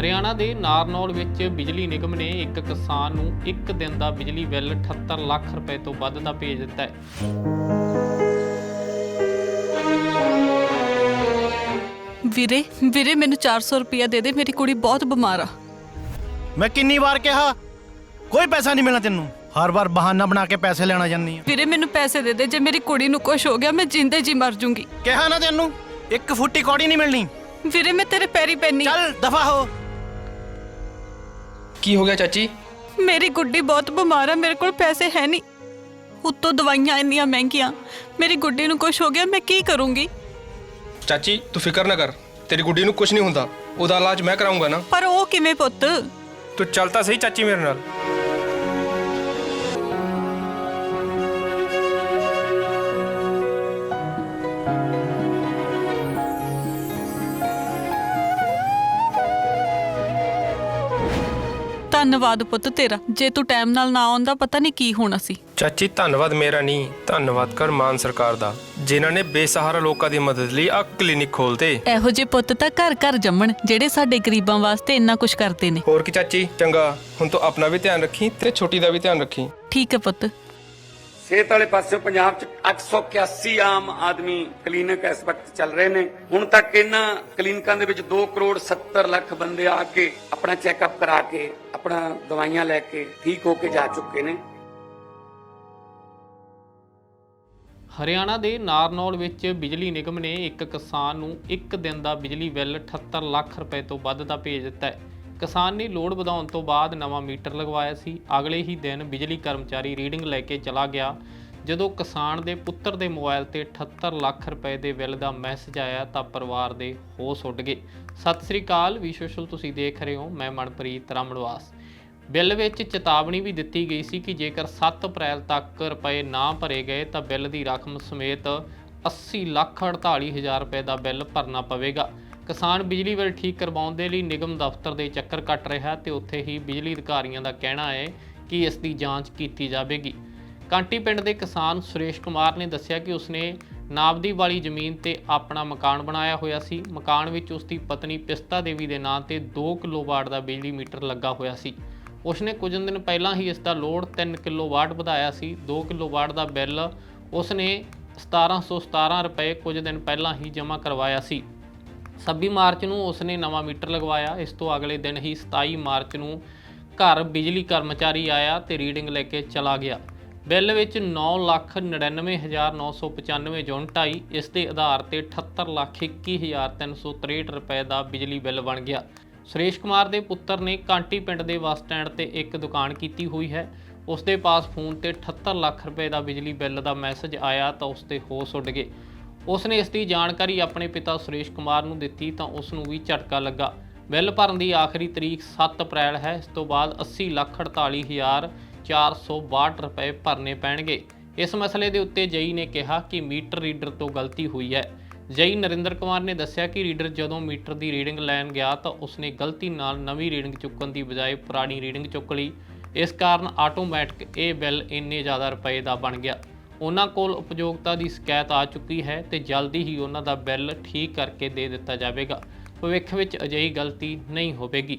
ਹਰਿਆਣਾ ਦੇ ਨਾਰਨੌਲ ਵਿੱਚ ਬਿਜਲੀ ਨਿਗਮ ਨੇ ਇੱਕ ਕਿਸਾਨ ਨੂੰ ਇੱਕ ਦਿਨ ਦਾ ਬਿਜਲੀ ਬਿੱਲ 78 ਲੱਖ ਰੁਪਏ ਤੋਂ ਵੱਧ ਦਾ ਭੇਜ ਦਿੱਤਾ ਹੈ। ਵੀਰੇ ਵੀਰੇ ਮੈਨੂੰ 400 ਰੁਪਇਆ ਦੇ ਦੇ ਮੇਰੀ ਕੁੜੀ ਬਹੁਤ ਬਿਮਾਰ ਆ। ਮੈਂ ਕਿੰਨੀ ਵਾਰ ਕਿਹਾ? ਕੋਈ ਪੈਸਾ ਨਹੀਂ ਮਿਲਣਾ ਤੈਨੂੰ। ਹਰ ਵਾਰ ਬਹਾਨਾ ਬਣਾ ਕੇ ਪੈਸੇ ਲੈਣਾ ਜਾਂਦੀ ਆ। ਵੀਰੇ ਮੈਨੂੰ ਪੈਸੇ ਦੇ ਦੇ ਜੇ ਮੇਰੀ ਕੁੜੀ ਨੂੰ ਕੁਝ ਹੋ ਗਿਆ ਮੈਂ ਜਿੰਦੇ ਜੀ ਮਰ ਜੂੰਗੀ। ਕਿਹਾ ਨਾ ਤੈਨੂੰ ਇੱਕ ਫੁੱਟੀ ਕੌੜੀ ਨਹੀਂ ਮਿਲਣੀ। ਵੀਰੇ ਮੈਂ ਤੇਰੇ ਪੈਰੀ ਪੈਣੀ ਚੱਲ ਦਫਾ ਹੋ। ਕੀ ਹੋ ਗਿਆ ਚਾਚੀ? ਮੇਰੀ ਗੁੱਡੀ ਬਹੁਤ ਬਿਮਾਰ ਆ ਮੇਰੇ ਕੋਲ ਪੈਸੇ ਹੈ ਨਹੀਂ। ਉੱਤੋਂ ਦਵਾਈਆਂ ਇੰਨੀਆਂ ਮਹਿੰਗੀਆਂ ਮੇਰੀ ਗੁੱਡੀ ਨੂੰ ਕੁਝ ਹੋ ਗਿਆ ਮੈਂ ਕੀ ਕਰੂੰਗੀ? ਚਾਚੀ ਤੂੰ ਫਿਕਰ ਨਾ ਕਰ ਤੇਰੀ ਗੁੱਡੀ ਨੂੰ ਕੁਝ ਨਹੀਂ ਹੁੰਦਾ ਉਹਦਾ ਇਲਾਜ ਮੈਂ ਕਰਾਉਂਗਾ ਨਾ। ਪਰ ਉਹ ਕਿਵੇਂ ਪੁੱਤ? ਤੂੰ ਚੱਲ ਤਾਂ ਸਹੀ ਚਾਚੀ ਮੇਰੇ ਨਾਲ। ਧੰਨਵਾਦ ਪੁੱਤ ਤੇਰਾ। ਜੇ ਤੂੰ ਟਾਈਮ ਨਾਲ ਨਾ ਆਉਂਦਾ ਪਤਾ ਨਹੀਂ ਕੀ ਹੋਣਾ ਸੀ। ਚਾਚੀ ਧੰਨਵਾਦ ਮੇਰਾ ਨਹੀਂ ਧੰਨਵਾਦ ਕਰ ਮਾਨ ਸਰਕਾਰ ਦਾ ਜਿਨ੍ਹਾਂ ਨੇ ਬੇਸਹਾਰਾ ਲੋਕਾਂ ਦੀ ਮਦਦ ਲਈ ਆ ਕਲੀਨਿਕ ਖੋਲਤੇ ਇਹੋ ਜਿਹੇ ਪੁੱਤ ਤਾਂ ਘਰ ਘਰ ਜੰਮਣ ਜਿਹੜੇ ਸਾਡੇ ਗਰੀਬਾਂ ਵਾਸਤੇ ਇੰਨਾ ਕੁਝ ਕਰਦੇ ਨੇ। ਹੋਰ ਕੀ ਚਾਚੀ ਚੰਗਾ ਹੁਣ ਤੂੰ ਆਪਣਾ ਵੀ ਧਿਆਨ ਰੱਖੀ ਤੇ ਛੋਟੀ ਦਾ ਵੀ ਧਿਆਨ ਰੱਖੀ। ਠੀਕ ਹੈ ਪੁੱਤ। ਸਿਹਤ ਵਾਲੇ ਪਾਸੇ ਪੰਜਾਬ 'ਚ 881 ਆਮ ਆਦਮੀ ਕਲੀਨਿਕ ਇਸ ਵਕਤ ਚੱਲ ਰਹੇ ਨੇ। ਹੁਣ ਤੱਕ ਇਹਨਾਂ ਕਲੀਨਿਕਾਂ ਦੇ ਵਿੱਚ 2 ਕਰੋੜ 70 ਲੱਖ ਬੰਦੇ ਆ ਕੇ ਆਪਣਾ ਚੈੱਕਅਪ ਕਰਾ ਕੇ, ਆਪਣਾ ਦਵਾਈਆਂ ਲੈ ਕੇ ਠੀਕ ਹੋ ਕੇ ਜਾ ਚੁੱਕੇ ਨੇ। ਹਰਿਆਣਾ ਦੇ ਨਾਰਨੌਲ ਵਿੱਚ ਬਿਜਲੀ ਨਿਗਮ ਨੇ ਇੱਕ ਕਿਸਾਨ ਨੂੰ ਇੱਕ ਦਿਨ ਦਾ ਬਿਜਲੀ ਬਿੱਲ 78 ਲੱਖ ਰੁਪਏ ਤੋਂ ਵੱਧ ਦਾ ਭੇਜ ਦਿੱਤਾ ਹੈ। ਕਿਸਾਨ ਨੇ ਲੋਡ ਵਧਾਉਣ ਤੋਂ ਬਾਅਦ ਨਵਾਂ ਮੀਟਰ ਲਗਵਾਇਆ ਸੀ। ਅਗਲੇ ਹੀ ਦਿਨ ਬਿਜਲੀ ਕਰਮਚਾਰੀ ਰੀਡਿੰਗ ਲੈ ਕੇ ਚਲਾ ਗਿਆ, ਜਦੋਂ ਕਿਸਾਨ ਦੇ ਪੁੱਤਰ ਦੇ ਮੋਬਾਈਲ ਤੇ 78 ਲੱਖ ਰੁਪਏ ਦੇ ਬਿੱਲ ਦਾ ਮੈਸੇਜ ਆਇਆ ਤਾਂ ਪਰਿਵਾਰ ਦੇ ਹੋਸ਼ ਉੱਡ ਗਏ। ਸਤਿ ਸ੍ਰੀ ਅਕਾਲ ਵਿਸ਼ਵਸ਼ਲ ਤੁਸੀਂ ਦੇਖ ਰਹੇ ਹੋ, ਮੈਂ ਮਨਪ੍ਰੀਤ ਰਾਮਣਵਾਸ। ਬਿੱਲ ਵਿੱਚ ਚੇਤਾਵਨੀ ਵੀ ਦਿੱਤੀ ਗਈ ਸੀ ਕਿ ਜੇਕਰ 7 ਅਪ੍ਰੈਲ ਤੱਕ ਰੁਪਏ ਨਾ ਭਰੇ ਗਏ ਤਾਂ ਬਿੱਲ ਦੀ ਰਕਮ ਸਮੇਤ 80 ਲੱਖ 48 ਹਜ਼ਾਰ ਰੁਪਏ ਦਾ ਬਿੱਲ ਭਰਨਾ ਪਵੇਗਾ। ਕਿਸਾਨ ਬਿਜਲੀ ਬਿੱਲ ਠੀਕ ਕਰਵਾਉਣ ਦੇ ਲਈ ਨਿਗਮ ਦਫ਼ਤਰ ਦੇ ਚੱਕਰ ਕੱਟ ਰਿਹਾ ਤੇ ਉੱਥੇ ਹੀ ਬਿਜਲੀ ਅਧਿਕਾਰੀਆਂ ਦਾ ਕਹਿਣਾ ਹੈ ਕਿ ਇਸ ਦੀ ਜਾਂਚ ਕੀਤੀ ਜਾਵੇਗੀ। ਕਾਂਟੀ ਪਿੰਡ ਦੇ ਕਿਸਾਨ ਸੁਰੇਸ਼ ਕੁਮਾਰ ਨੇ ਦੱਸਿਆ ਕਿ ਉਸਨੇ ਨਾਬਦੀ ਵਾਲੀ ਜ਼ਮੀਨ ਤੇ ਆਪਣਾ ਮਕਾਨ ਬਣਾਇਆ ਹੋਇਆ ਸੀ। ਮਕਾਨ ਵਿੱਚ ਉਸਦੀ ਪਤਨੀ ਪਿਸਤਾ ਦੇਵੀ ਦੇ ਨਾਂ ਤੇ 2 ਕਿਲੋਵਾਟ ਦਾ ਬਿਜਲੀ ਮੀਟਰ ਲੱਗਾ ਹੋਇਆ ਸੀ। ਉਸਨੇ ਕੁਝ ਦਿਨ ਪਹਿਲਾਂ ਹੀ ਇਸ ਦਾ ਲੋਡ 3 ਕਿਲੋਵਾਟ ਵਧਾਇਆ ਸੀ। 2 ਕਿਲੋਵਾਟ ਦਾ ਬਿੱਲ ਉਸਨੇ 1717 ਰੁਪਏ ਕੁਝ ਦਿਨ ਪਹਿਲਾਂ ਹੀ ਜਮ੍ਹਾਂ ਕਰਵਾਇਆ ਸੀ। 26 ਮਾਰਚ ਨੂੰ ਉਸਨੇ ਨਵਾਂ ਮੀਟਰ ਲਗਵਾਇਆ। ਇਸ ਤੋਂ ਅਗਲੇ ਦਿਨ ਹੀ 27 ਮਾਰਚ ਨੂੰ ਘਰ ਬਿਜਲੀ ਕਰਮਚਾਰੀ ਆਇਆ ਤੇ ਰੀਡਿੰਗ ਲੈ ਕੇ ਚਲਾ ਗਿਆ। ਬਿੱਲ ਵਿੱਚ 999995 ਯੂਨਿਟ ਆਈ ਇਸ ਦੇ ਆਧਾਰ ਤੇ 7821363 ਰੁਪਏ ਦਾ ਬਿਜਲੀ ਬਿੱਲ ਬਣ ਗਿਆ। ਸੁਰੇਸ਼ ਕੁਮਾਰ ਦੇ ਪੁੱਤਰ ਨੇ ਕਾਂਟੀ ਪਿੰਡ ਦੇ ਬੱਸ ਸਟੈਂਡ ਤੇ ਇੱਕ ਦੁਕਾਨ ਕੀਤੀ ਹੋਈ ਹੈ। ਉਸ ਦੇ ਪਾਸ ਫੋਨ ਤੇ 78 ਲੱਖ ਰੁਪਏ ਦਾ ਬਿਜਲੀ ਬਿੱਲ ਦਾ ਮੈਸੇਜ ਆਇਆ ਤਾਂ ਉਸ ਤੇ ਹੋਸ਼ ਉੱਡ ਗਏ। ਉਸ ਨੇ ਇਸ ਦੀ ਜਾਣਕਾਰੀ ਆਪਣੇ ਪਿਤਾ ਸੁਰੇਸ਼ ਕੁਮਾਰ ਨੂੰ ਦਿੱਤੀ ਤਾਂ ਉਸ ਨੂੰ ਵੀ ਝਟਕਾ ਲੱਗਾ। ਬਿੱਲ ਭਰਨ ਦੀ ਆਖਰੀ ਤਰੀਕ 7 ਅਪ੍ਰੈਲ ਹੈ। ਇਸ ਤੋਂ ਬਾਅਦ 80 ਲੱਖ 48 ਹਜ਼ਾਰ 462 ਰੁਪਏ ਭਰਨੇ ਪੈਣਗੇ। ਇਸ ਮਸਲੇ ਦੇ ਉੱਤੇ ਜਈ ਨੇ ਕਿਹਾ ਕਿ ਮੀਟਰ ਰੀਡਰ ਤੋਂ ਗਲਤੀ ਹੋਈ ਹੈ। ਜਈ ਨਰਿੰਦਰ ਕੁਮਾਰ ਨੇ ਦੱਸਿਆ ਕਿ ਰੀਡਰ ਜਦੋਂ ਮੀਟਰ ਦੀ ਰੀਡਿੰਗ ਲੈਣ ਗਿਆ ਤਾਂ ਉਸਨੇ ਗਲਤੀ ਨਾਲ ਨਵੀਂ ਰੀਡਿੰਗ ਚੁੱਕਣ ਦੀ ਬਜਾਏ ਪੁਰਾਣੀ ਰੀਡਿੰਗ ਚੁੱਕ ਲਈ। ਇਸ ਕਾਰਨ ਆਟੋਮੈਟਿਕ ਇਹ ਬਿੱਲ ਇੰਨੇ ਜ਼ਿਆਦਾ ਰੁਪਏ ਦਾ ਬਣ ਗਿਆ। ਉਹਨਾਂ ਕੋਲ ਉਪਯੋਗਤਾ ਦੀ ਸ਼ਿਕਾਇਤ ਆ ਚੁੱਕੀ ਹੈ ਤੇ ਜਲਦੀ ਹੀ ਉਹਨਾਂ ਦਾ ਬਿੱਲ ਠੀਕ ਕਰਕੇ ਦੇ ਦਿੱਤਾ ਜਾਵੇਗਾ। ਭਵਿੱਖ ਵਿੱਚ ਅਜਿਹੀ ਗਲਤੀ ਨਹੀਂ ਹੋਵੇਗੀ।